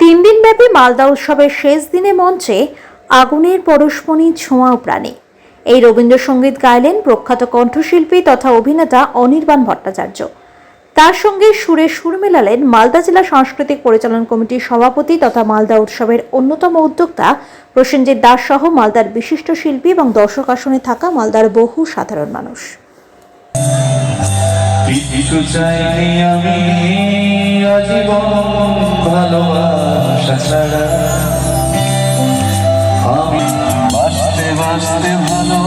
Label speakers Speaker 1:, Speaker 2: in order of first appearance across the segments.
Speaker 1: তিন দিনব্যাপী মালদা উৎসবের শেষ দিনে মঞ্চে আগুনের পরশমণি ছোঁয়াও প্রাণে। এই রবীন্দ্রসঙ্গীত গাইলেন প্রখ্যাত কণ্ঠশিল্পী তথা অভিনেতা অনির্বাণ ভট্টাচার্য। তার সঙ্গে সুরে সুর মেলালেন মালদা জেলা সাংস্কৃতিক পরিচালন কমিটির সভাপতি তথা মালদা উৎসবের অন্যতম উদ্যোক্তা প্রসেনজিৎ দাস সহ মালদার বিশিষ্ট শিল্পী এবং দর্শক আসনে থাকা মালদার বহু সাধারণ মানুষ।
Speaker 2: কিছু চাইনি আমি আজীবন ভালোবাসা ছাড়া। আমি বাঁচতে বাঁচতে ভালো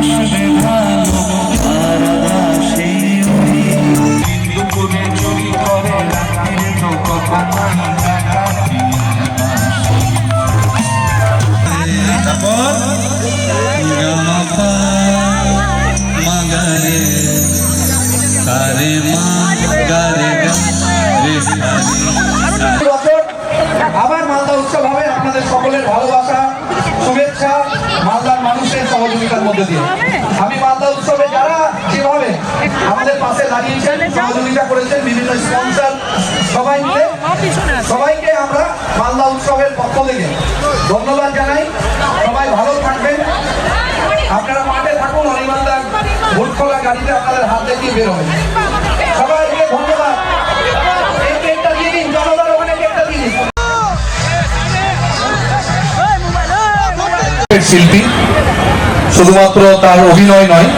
Speaker 2: আমাকে
Speaker 3: আপনাদের হাত বেরোবেন সবাইকে ধন্যবাদ। দিয়ে দিয়ে
Speaker 4: শিল্পী, শুধুমাত্র তার অভিনয় নয়,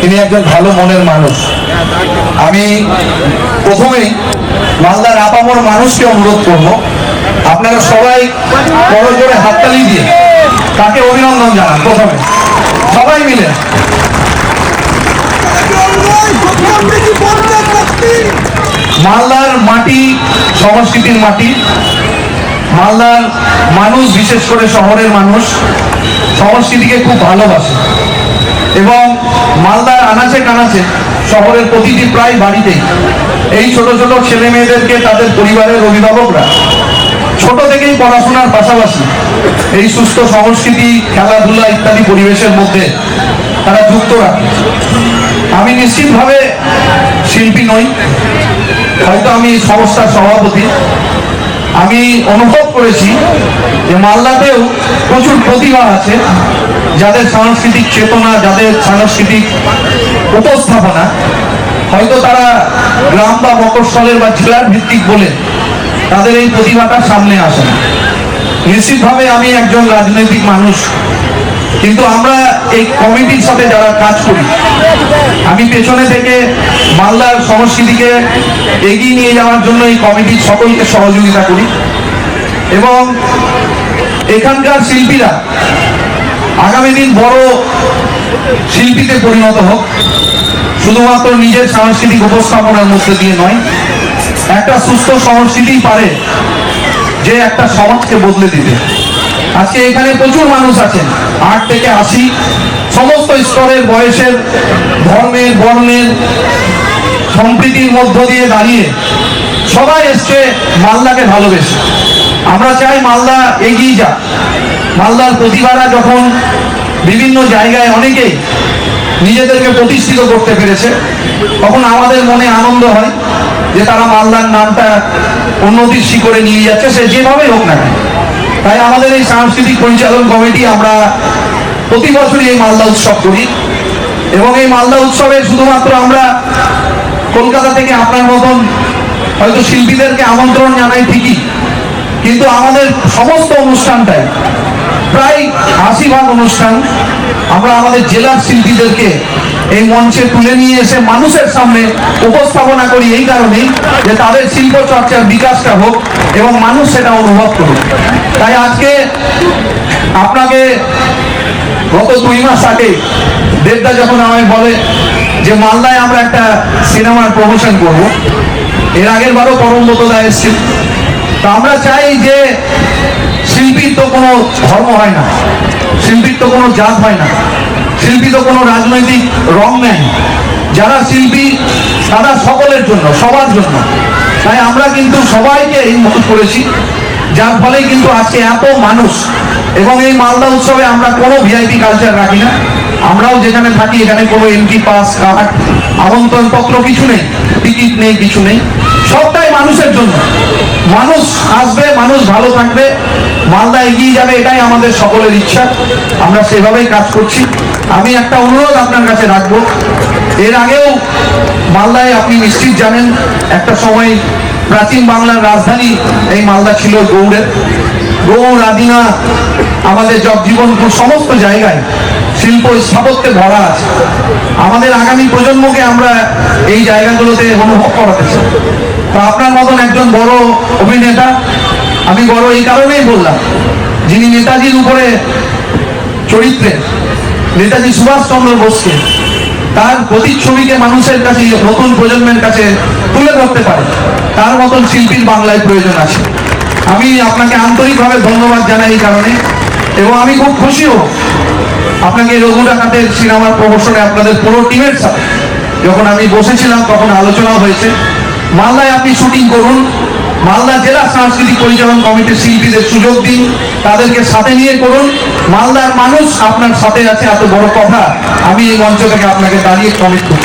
Speaker 4: তিনি একজন ভালো মনের মানুষ। আমি প্রথমেই মালদার আপামর মানুষকে অনুরোধ করব, আপনারা সবাই বড় জোরে হাততালি দিয়ে তাকে অভিনন্দন জানান প্রথমে। সবাই মিলে। মালদার মাটি সংস্কৃতির মাটি। মালদার মানুষ, বিশেষ করে শহরের মানুষ, সংস্কৃতিকে খুব ভালোবাসে। এবং মালদার আনাচে কানাচে শহরের প্রতিটি প্রায় বাড়িতেই এই ছোট ছোট ছেলে মেয়েদেরকে তাদের পরিবারের অভিভাবকরা ছোট থেকেই পড়াশোনার পাশাপাশি এই সুস্থ সংস্কৃতি, খেলাধুলা ইত্যাদি পরিবেশের মধ্যে তারা যুক্ত রাখে। আমি নিশ্চিতভাবে শিল্পী নই, হয়তো আমি সংস্থার সভাপতি। আমি অনুভব করেছি যে মালদাতেও প্রচুর প্রতিভা আছে, যাদের সাংস্কৃতিক চেতনা, যাদের সাংস্কৃতিক উপস্থাপনা, হয়তো তারা গ্রাম বা মকরস্থলের বা জেলার ভিত্তিক বলে তাদের এই প্রতিভাটা সামনে আসে না। নিশ্চিতভাবে আমি একজন রাজনৈতিক মানুষ কিন্তু আমরা এই কমিটির সাথে যারা কাজ করি, আমি পেছনে থেকে মালদার সংস্কৃতিকে এগিয়ে নিয়ে যাওয়ার জন্য এই কমিটির সকলকে সহযোগিতা করি এবং এখানকার শিল্পীরা আগামী দিন বড় শিল্পীতে পরিণত হোক, শুধুমাত্র নিজের সাংস্কৃতিক উপস্থাপনার মধ্যে দিয়ে নয়, একটা সুস্থ সংস্কৃতি পারে যে একটা সমাজকে বদলে দিতে আজকে এখানে প্রচুর মানুষ আছেন। আট থেকে আশি। সমস্ত স্তরের বয়সের ধর্মের, বর্ণের সম্প্রীতির মধ্য দিয়ে দাঁড়িয়ে সবাই এসছে মালদাকে ভালোবেসে। আমরা চাই মালদা এগিয়ে যাক। মালদার প্রতিভারা যখন বিভিন্ন জায়গায় অনেকেই নিজেদেরকে প্রতিষ্ঠিত করতে পেরেছে, তখন আমাদের মনে আনন্দ হয় যে তারা মালদার নামটা উন্নতির শিখরে নিয়ে যাচ্ছে। সে যেভাবেই হোক না কেন। তাই আমাদের এই সাংস্কৃতিক পরিচালন কমিটি আমরা প্রতি বছরই এই মালদা উৎসব করি। এবং এই মালদা উৎসবে শুধুমাত্র আমরা কলকাতা থেকে আপনার মতন হয়তো শিল্পীদেরকে আমন্ত্রণ জানাই ঠিকই, কিন্তু আমাদের সমস্ত অনুষ্ঠানটাই আশি অনুষ্ঠান। আমরা আমাদের জেলার শিল্পীদেরকে এই মঞ্চে তুলে নিয়ে এসে মানুষের সামনে উপস্থাপনা করি এই কারণেই যে তাদের শিল্প চর্চার বিকাশটা হোক এবং মানুষ সেটা অনুভব করুক। তাই আজকে আপনাকে গত দুই মাস আগে দেবদা যখন আমায় বলে যে, মালদায় আমরা একটা সিনেমার প্রমোশন করব। এর আগের বারও পরমব্রতদা এসেছিল। তো আমরা চাই যে শিল্পীর তো কোনো ধর্ম হয় না। শিল্পীর তো কোনো জাত হয় না। শিল্পী তো কোনো রাজনৈতিক রং নেই যারা শিল্পী, তারা সকলের জন্য, সবার জন্য। তাই আমরা কিন্তু সবাইকে এই মত করেছি। যার ফলে কিন্তু আজকে এত মানুষ, এবং এই মালদা উৎসবে আমরা কোনো ভিআইপি কালচার রাখি না। আমরাও যেখানে থাকি, এখানে কোনো এমপি পাস কার্ড আমন্ত্রণ পত্র কিছু নেই, টিকিট নেই, কিছু নেই। সবটাই মানুষের জন্য। মানুষ আসবে, মানুষ ভালো থাকবে। মালদা এগিয়ে যাবে, এটাই আমাদের সকলের ইচ্ছা। আমরা সেভাবেই কাজ করছি। আমি একটা অনুরোধ আপনার কাছে রাখব। এর আগেও মালদায় আপনি নিশ্চিত জানেন, একটা সময় প্রাচীন বাংলার রাজধানী এই মালদা ছিল গৌড়ের। গৌড়, আদিনা, আমাদের জগজীবনপুর, সমস্ত জায়গায় শিল্প স্থাপত্যে ভরা আছে। আমাদের আগামী প্রজন্মকে আমরা এই জায়গাগুলোতে অনুভব করাতে চাই। তো আপনার মতন একজন বড় অভিনেতা, আমি বড় এই কারণেই বললাম, যিনি নেতাজির উপরে চরিত্রে, নেতাজি সুভাষচন্দ্র বোসকে তার প্রতিচ্ছবিকে মানুষের কাছে, নতুন প্রজন্মের কাছে তুলে ধরতে পারে। তার মতন শিল্পীর বাংলায় প্রয়োজন আছে। আমি আপনাকে আন্তরিকভাবে ধন্যবাদ জানাই এই কারণে, এবং আমি খুব খুশিও আপনাকে রঘু ডাকাতের সিনেমার প্রমোশনে আপনাদের পুরো টিমের সাথে যখন আমি বসেছিলাম, তখন আলোচনা হয়েছে। মালদায় আপনি শুটিং করুন। মালদা জেলা সাংস্কৃতিক পরিচালন কমিটির শিল্পীদের সুযোগ দিন। তাদেরকে সাথে নিয়ে করুন। মালদার মানুষ আপনার সাথে আছে, এত বড় কথা। আমি এই মঞ্চ থেকে আপনাকে দাঁড়িয়ে কমিট করি